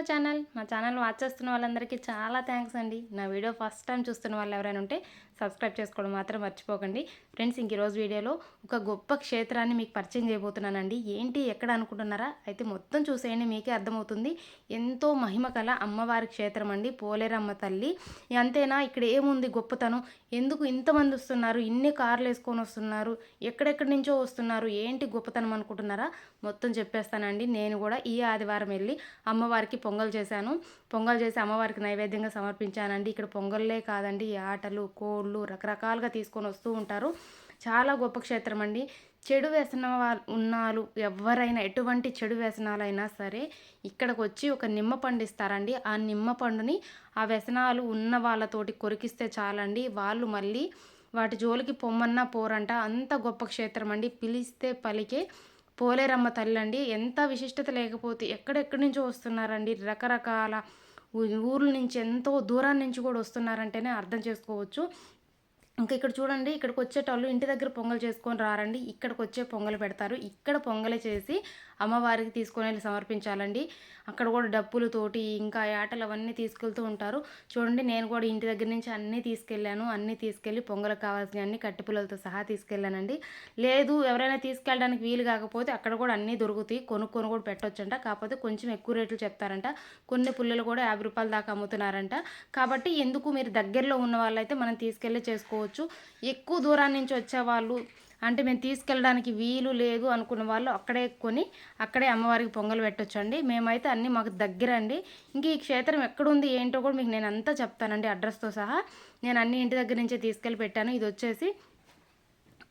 మా ఛానల్. మా channel watch చేస్తున్న వాళ్ళందరికీ చాలా థ్యాంక్స్ అండి. నా వీడియో ఫస్ట్ టైం చూస్తున్న వాళ్ళు ఎవరైనా ఉంటే సబ్స్క్రైబ్ చేసుకోవడం మాత్రం మర్చిపోకండి. ఫ్రెండ్స్ ఇంక ఈరోజు వీడియోలో ఒక గొప్ప క్షేత్రాన్ని మీకు పరిచయం చేయబోతున్నానండి. ఏంటి ఎక్కడ అనుకుంటున్నారా? అయితే మొత్తం చూసేయండి మీకే అర్థమవుతుంది. ఎంతో మహిమ కల అమ్మవారి క్షేత్రం అండి. పోలేరమ్మ తల్లి. అంతేనా? ఇక్కడ ఏముంది గొప్పతనం? ఎందుకు ఇంతమంది వస్తున్నారు? ఇన్ని కార్లు వేసుకొని వస్తున్నారు? ఎక్కడెక్కడి నుంచో వస్తున్నారు? ఏంటి గొప్పతనం అనుకుంటున్నారా? మొత్తం చెప్పేస్తానండి. నేను కూడా ఈ ఆదివారం వెళ్ళి అమ్మవారికి పొంగల్ చేశాను. పొంగల్ చేసి అమ్మవారికి నైవేద్యంగా సమర్పించానండి. ఇక్కడ పొంగల్లే కాదండి ఆటలు కోళ్ళు రకరకాలుగా తీసుకొని వస్తూ ఉంటారు. చాలా గొప్ప క్షేత్రం అండి చెడు వ్యసన వాళ్ళు ఉన్నాలు ఎవరైనా ఎటువంటి చెడు వ్యసనాలైనా సరే ఇక్కడికి వచ్చి ఒక నిమ్మ పండు ఇస్తారండి. ఆ నిమ్మ పండుని ఆ వ్యసనాలు ఉన్న వాళ్ళతోటి కొరికిస్తే చాలండి. వాళ్ళు మళ్ళీ వాటి జోలికి పొమ్మన్నా పోరంట. అంత గొప్ప క్షేత్రం అండి పిలిస్తే పలికే పోలేరమ్మ తల్లి అండి ఎంత విశిష్టత లేకపోతే ఎక్కడెక్కడి నుంచో వస్తున్నారండి. రకరకాల ఊర్ల నుంచి ఎంతో దూరం నుంచి కూడా వస్తున్నారంటేనే అర్థం చేసుకోవచ్చు. ఇంకా ఇక్కడ చూడండి ఇక్కడికి వచ్చేటోళ్ళు ఇంటి దగ్గర పొంగల్ చేసుకొని రారండి. ఇక్కడికి వచ్చే పొంగల్ పెడతారు. ఇక్కడ పొంగల్ చేసి అమ్మవారికి తీసుకొని వెళ్ళి సమర్పించాలండి. అక్కడ కూడా డప్పులతోటి ఇంకా ఆటలు అవన్నీ తీసుకెళ్తూ ఉంటారు. చూడండి నేను కూడా ఇంటి దగ్గర నుంచి అన్నీ తీసుకెళ్ళాను. అన్నీ తీసుకెళ్ళి పొంగలకు కావాల్సిన అన్ని కట్టిపుల్లలతో సహా తీసుకెళ్ళానండి. లేదు ఎవరైనా తీసుకెళ్ళడానికి వీలు కాకపోతే అక్కడ కూడా అన్నీ దొరుకుతాయి. కొనుక్కొని కూడా పెట్టొచ్చంట. కాకపోతే కొంచెం ఎక్కువ రేట్లు చెప్తారంట. కొన్ని పుల్లలు కూడా యాభై రూపాయల దాకా అమ్ముతున్నారంట. కాబట్టి ఎందుకు మీరు దగ్గరలో ఉన్న వాళ్ళైతే మనం తీసుకెళ్ళి చేసుకోవచ్చు. ఎక్కువ దూరం నుంచి వచ్చే వాళ్ళు అంటే మేము తీసుకెళ్ళడానికి వీలు లేదు అనుకున్న వాళ్ళు అక్కడే కొని అక్కడే అమ్మవారికి పొంగల్ పెట్టొచ్చండి. మేమైతే అన్నీ మాకు దగ్గర అండి ఇంక ఈ క్షేత్రం ఎక్కడుంది ఏంటో కూడా మీకు నేను అంతా చెప్తానండి అడ్రస్తో సహా. నేను అన్ని ఇంటి దగ్గర నుంచే తీసుకెళ్ళి పెట్టాను. ఇది వచ్చేసి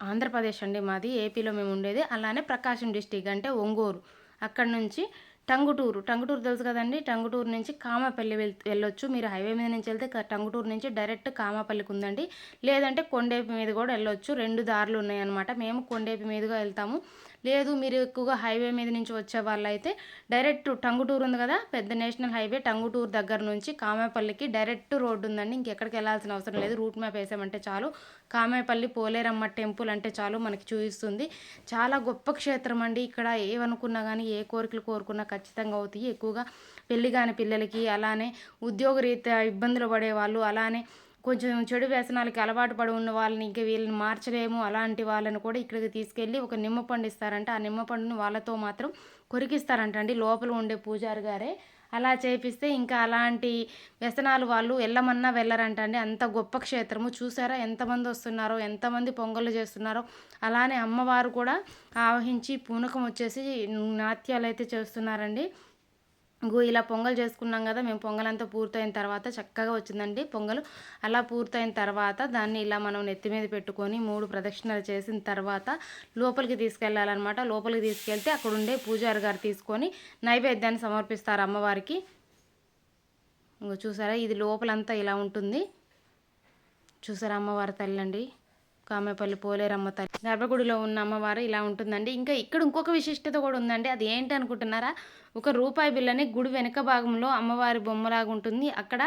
ఆంధ్రప్రదేశ్ అండి మాది. ఏపీలో మేము ఉండేది. అలానే ప్రకాశం డిస్టిక్ అంటే ఒంగోరు అక్కడ నుంచి టంగుటూరు. టంగుటూరు తెలుసు కదండి? టంగుటూరు నుంచి కామాపల్లి వెళ్ వెళ్ళొచ్చు. మీరు హైవే మీద నుంచి వెళ్తే టంగుటూరు నుంచి డైరెక్ట్ కామాపల్లికి ఉందండి. లేదంటే కొండేపి మీద కూడా వెళ్ళొచ్చు. రెండు దారులు ఉన్నాయన్నమాట. మేము కొండేపి మీదుగా వెళ్తాము. లేదు మీరు ఎక్కువగా హైవే మీద నుంచి వచ్చే వాళ్ళైతే డైరెక్ట్ టంగుటూరు ఉంది కదా పెద్ద నేషనల్ హైవే టంగుటూరు దగ్గర నుంచి కామేపల్లికి డైరెక్ట్ రోడ్డు ఉందండి. ఇంకెక్కడికి వెళ్ళాల్సిన అవసరం లేదు. రూట్ మ్యాప్ వేసామంటే చాలు. కామేపల్లి పోలేరమ్మ టెంపుల్ అంటే చాలు మనకి చూపిస్తుంది. చాలా గొప్ప క్షేత్రం అండి. ఇక్కడ ఏమనుకున్నా కానీ ఏ కోరికలు కోరుకున్నా ఖచ్చితంగా అవుతాయి. ఎక్కువగా పెళ్ళి కాని పిల్లలకి అలానే ఉద్యోగరీత్యా ఇబ్బందులు పడే వాళ్ళు అలానే కొంచెం చెడు వ్యసనాలకి అలవాటు పడి ఉన్న వాళ్ళని ఇంకా వీళ్ళని మార్చలేము. అలాంటి వాళ్ళని కూడా ఇక్కడికి తీసుకెళ్ళి ఒక నిమ్మ పండు ఇస్తారంట ఆ నిమ్మ పండును వాళ్ళతో మాత్రం కొరికిస్తారంట అండి లోపల ఉండే పూజారి గారే. అలా చేపిస్తే ఇంకా అలాంటి వ్యసనాలు వాళ్ళు వెళ్ళమన్నా వెళ్ళరంట అండి అంత గొప్ప క్షేత్రము. చూసారా ఎంతమంది వస్తున్నారో ఎంతమంది పొంగళ్ళు చేస్తున్నారో. అలానే అమ్మవారు కూడా ఆవహించి పూనకం వచ్చేసి నాట్యాలు అయితే చేస్తున్నారండి. గో ఇలా పొంగల్ చేసుకున్నాం కదా మేము పొంగల్ అంతా పూర్తయిన తర్వాత చక్కగా వచ్చిందండి పొంగల్. అలా పూర్తయిన తర్వాత దాన్ని ఇలా మనం నెత్తి మీద పెట్టుకొని మూడు ప్రదక్షిణలు చేసిన తర్వాత లోపలికి తీసుకెళ్ళాలన్నమాట. లోపలికి తీసుకెళ్తే అక్కడ ఉండే పూజారి గారు తీసుకొని నైవేద్యాన్ని సమర్పిస్తారు అమ్మవారికి. ఇంకో చూసారా? ఇది లోపలంతా ఇలా ఉంటుంది. చూసారా అమ్మవారి తల్లి అండి కామేపల్లి పోలేరమ్మ తల్లి. గర్భగుడిలో ఉన్న అమ్మవారు ఇలా ఉంటుందండి. ఇంకా ఇక్కడ ఇంకొక విశిష్టత కూడా ఉందండి. అది ఏంటి అనుకుంటున్నారా? ఒక రూపాయి బిల్లని గుడి వెనక భాగంలో అమ్మవారి బొమ్మలాగా ఉంటుంది. అక్కడ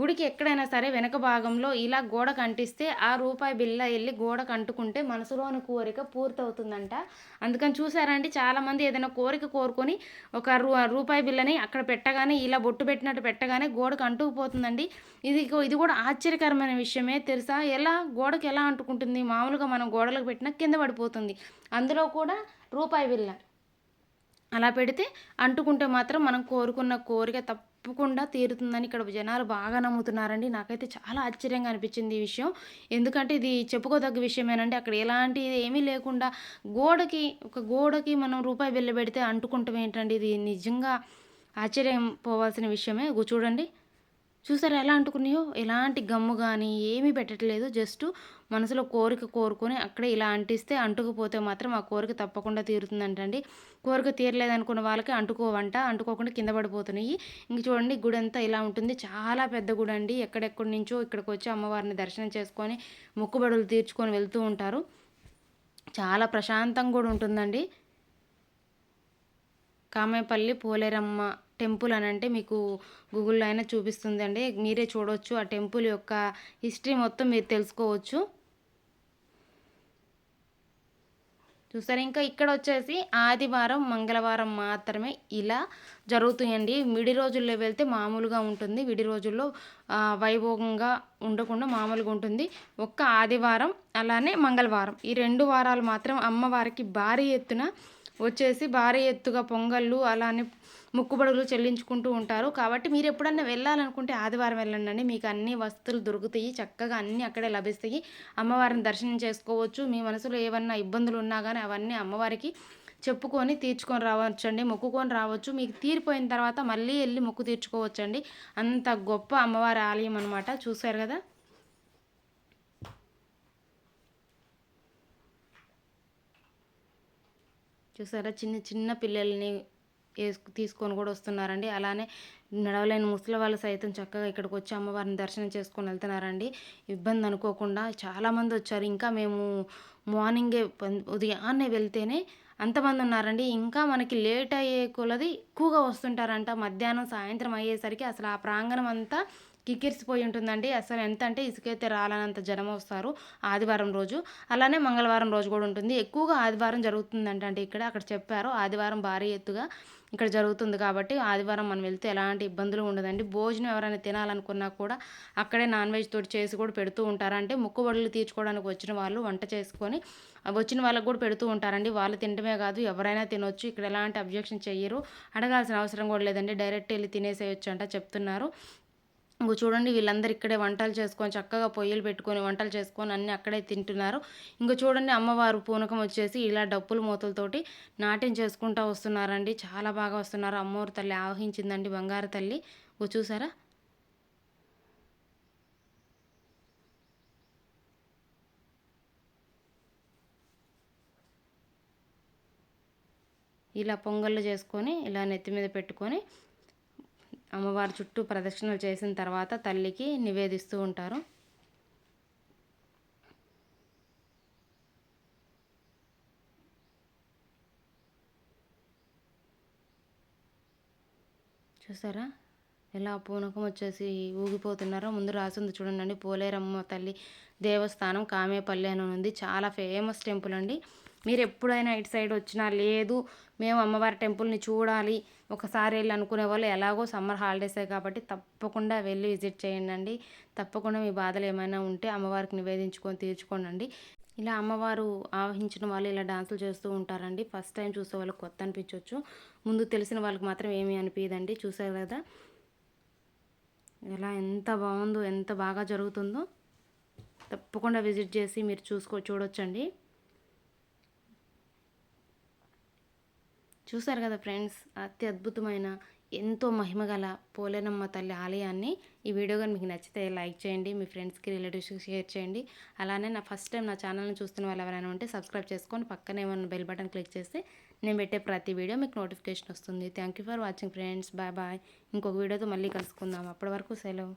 గుడికి ఎక్కడైనా సరే వెనక భాగంలో ఇలా గోడ కంటిస్తే ఆ రూపాయి బిల్ల వెళ్ళి గోడకు అంటుకుంటే మనసులోని కోరిక పూర్తవుతుందంట. అందుకని చూసారండి చాలామంది ఏదైనా కోరిక కోరుకొని ఒక రూ రూపాయి బిల్లని అక్కడ పెట్టగానే ఇలా బొట్టు పెట్టినట్టు పెట్టగానే గోడకు అంటుకుపోతుందండి ఇది ఇది కూడా ఆశ్చర్యకరమైన విషయమే. తెలుసా? ఎలా? గోడకు ఎలా అంటుకుంటుంది మామూలుగా మనం గోడలకు పెట్టినా కింద పడిపోతుంది. అందులో కూడా రూపాయి విల్ల. అలా పెడితే అంటుకుంటే మాత్రం మనం కోరుకున్న కోరిక తప్పకుండా తీరుతుందని ఇక్కడ జనాలు బాగా నమ్ముతున్నారండి. నాకైతే చాలా ఆశ్చర్యంగా అనిపించింది ఈ విషయం. ఎందుకంటే ఇది చెప్పుకోదగ్గ విషయమేనండి. అక్కడ ఎలాంటి ఏమీ లేకుండా గోడకి ఒక గోడకి మనం రూపాయి బిల్ల పెడితే అంటుకుంటాం ఏంటండి? ఇది నిజంగా ఆశ్చర్యం పోవాల్సిన విషయమే. చూడండి. చూసారా ఎలా అంటుకున్నాయో? ఎలాంటి గమ్ము కానీ ఏమీ పెట్టట్లేదు. జస్ట్ మనసులో కోరిక కోరుకొని అక్కడే ఇలా అంటిస్తే అంటుకుపోతే మాత్రం ఆ కోరిక తప్పకుండా తీరుతుందంటండి. కోరిక తీరలేదనుకున్న వాళ్ళకి అంటుకోవంట. అంటుకోకుండా కింద పడిపోతున్నాయి. ఇంక చూడండి గుడి అంతా ఇలా ఉంటుంది. చాలా పెద్ద గుడి అండి ఎక్కడెక్కడి నుంచో ఇక్కడికి వచ్చి అమ్మవారిని దర్శనం చేసుకొని మొక్కుబడులు తీర్చుకొని వెళ్తూ ఉంటారు. చాలా ప్రశాంతంగా కూడా ఉంటుందండి. కామేపల్లి పోలేరమ్మ టెంపుల్ అని అంటే మీకు గూగుల్లో అయినా చూపిస్తుంది అండి మీరే చూడవచ్చు ఆ టెంపుల్ యొక్క హిస్టరీ మొత్తం మీరు తెలుసుకోవచ్చు. చూసారు? ఇంకా ఇక్కడ వచ్చేసి ఆదివారం మంగళవారం మాత్రమే ఇలా జరుగుతాయండి. విడి రోజుల్లో వెళ్తే మామూలుగా ఉంటుంది. విడి రోజుల్లో వైభోగంగా ఉండకుండా మామూలుగా ఉంటుంది. ఒక్క ఆదివారం అలానే మంగళవారం. ఈ రెండు వారాలు మాత్రం అమ్మవారికి భారీ ఎత్తున వచ్చేసి భారీ ఎత్తుగా పొంగళ్ళు అలానే ముక్కుబడుగులు చెల్లించుకుంటూ ఉంటారు. కాబట్టి మీరు ఎప్పుడన్నా వెళ్ళాలనుకుంటే ఆదివారం వెళ్ళండి మీకు అన్ని వస్తువులు దొరుకుతాయి. చక్కగా అన్నీ అక్కడే లభిస్తాయి. అమ్మవారిని దర్శనం చేసుకోవచ్చు. మీ మనసులో ఏమన్నా ఇబ్బందులు ఉన్నా కానీ అవన్నీ అమ్మవారికి చెప్పుకొని తీర్చుకొని రావచ్చు అండి మొక్కుకొని రావచ్చు. మీకు తీరిపోయిన తర్వాత మళ్ళీ వెళ్ళి మొక్కు తీర్చుకోవచ్చు అండి అంత గొప్ప అమ్మవారి ఆలయం అనమాట చూశారు కదా? చూసారా? చిన్న చిన్న పిల్లల్ని వేసుకు తీసుకొని కూడా వస్తున్నారండి. అలానే నడవలేని ముసలి వాళ్ళు సైతం చక్కగా ఇక్కడికి వచ్చి అమ్మవారిని దర్శనం చేసుకొని వెళ్తున్నారండి. ఇబ్బంది అనుకోకుండా చాలామంది వచ్చారు. ఇంకా మేము మార్నింగే ఉదయాన్నే వెళ్తేనే అంతమంది ఉన్నారండి. ఇంకా మనకి లేట్ అయ్యే కొలది ఎక్కువగా వస్తుంటారంట. మధ్యాహ్నం సాయంత్రం అయ్యేసరికి అసలు ఆ ప్రాంగణం అంతా కిక్కిరిసిపోయి ఉంటుందండి. అసలు ఎంత అంటే ఇసుకైతే రాలనంత జనం వస్తారు ఆదివారం రోజు. అలానే మంగళవారం రోజు కూడా ఉంటుంది. ఎక్కువగా ఆదివారం జరుగుతుందంట అంటే ఇక్కడ. అక్కడ చెప్పారు ఆదివారం భారీ ఎత్తుగా ఇక్కడ జరుగుతుంది కాబట్టి ఆదివారం మనం వెళ్తే ఎలాంటి ఇబ్బందులు ఉండదండి. భోజనం ఎవరైనా తినాలనుకున్నా కూడా అక్కడే నాన్ వెజ్ తోటి చేసి కూడా పెడుతూ ఉంటారంటే ముక్కుబడులు తీర్చుకోవడానికి వచ్చిన వాళ్ళు వంట చేసుకొని వచ్చిన వాళ్ళకు కూడా పెడుతూ ఉంటారండి. వాళ్ళు తినడమే కాదు ఎవరైనా తినొచ్చు. ఇక్కడ ఎలాంటి అబ్జెక్షన్ చెయ్యరు. అడగాల్సిన అవసరం కూడా లేదండి. డైరెక్ట్ వెళ్ళి తినేసేయచ్చు అంట చెప్తున్నారు. ఇంకో చూడండి వీళ్ళందరూ ఇక్కడే వంటలు చేసుకొని చక్కగా పొయ్యిలు పెట్టుకొని వంటలు చేసుకొని అన్నీ అక్కడే తింటున్నారు. ఇంకో చూడండి అమ్మవారు పూనకం వచ్చేసి ఇలా డప్పుల మూతలతోటి నాట్యం చేసుకుంటూ వస్తున్నారండి. చాలా బాగా వస్తున్నారు. అమ్మవారు తల్లి ఆవహించిందండి బంగారు తల్లి. ఓ చూసారా? ఇలా పొంగళ్ళు చేసుకొని ఇలా నెత్తి మీద పెట్టుకొని అమ్మవారి చుట్టూ ప్రదక్షిణలు చేసిన తర్వాత తల్లికి నివేదిస్తూ ఉంటారు. చూసారా? ఎలా పూనకం వచ్చేసి ఊగిపోతున్నారో ముందు రాసింది చూడండి. పోలేరమ్మ తల్లి దేవస్థానం కామేపల్లి అని ఉంది. చాలా ఫేమస్ టెంపుల్ అండి. మీరు ఎప్పుడైనా ఇటు సైడ్ వచ్చినా లేదు మేము అమ్మవారి టెంపుల్ని చూడాలి ఒకసారి వెళ్ళి అనుకునే వాళ్ళు ఎలాగో సమ్మర్ హాలిడేసే కాబట్టి తప్పకుండా వెళ్ళి విజిట్ చేయండి తప్పకుండా మీ బాధలు ఏమైనా ఉంటే అమ్మవారికి నివేదించుకొని తీర్చుకోనండి. ఇలా అమ్మవారు ఆవహించిన వాళ్ళు ఇలా డాన్సులు చేస్తూ ఉంటారండి. ఫస్ట్ టైం చూసే వాళ్ళకి కొత్త అనిపించవచ్చు ముందు తెలిసిన వాళ్ళకి మాత్రం ఏమీ అనిపించదండి చూసారు కదా? ఎలా ఎంత బాగుందో ఎంత బాగా జరుగుతుందో తప్పకుండా విజిట్ చేసి మీరు చూసుకో చూడొచ్చండి. చూసారు కదా ఫ్రెండ్స్ అతి అద్భుతమైన ఎంతో మహిమగల పోలేనమ్మ తల్లి ఆలయాన్ని. ఈ వీడియో కానీ మీకు నచ్చితే లైక్ చేయండి మీ ఫ్రెండ్స్కి రిలేటివ్స్కి షేర్ చేయండి. అలానే నా ఫస్ట్ టైం నా ఛానల్ని చూస్తున్న వాళ్ళు ఎవరైనా ఉంటే సబ్స్క్రైబ్ చేసుకొని పక్కనే ఏమైనా బెల్ బటన్ క్లిక్ చేస్తే నేను పెట్టే ప్రతి వీడియో మీకు నోటిఫికేషన్ వస్తుంది. Thank you for watching friends. Bye bye. ఇంకొక వీడియోతో మళ్ళీ కలుసుకుందాం. అప్పటి వరకు సెలవు.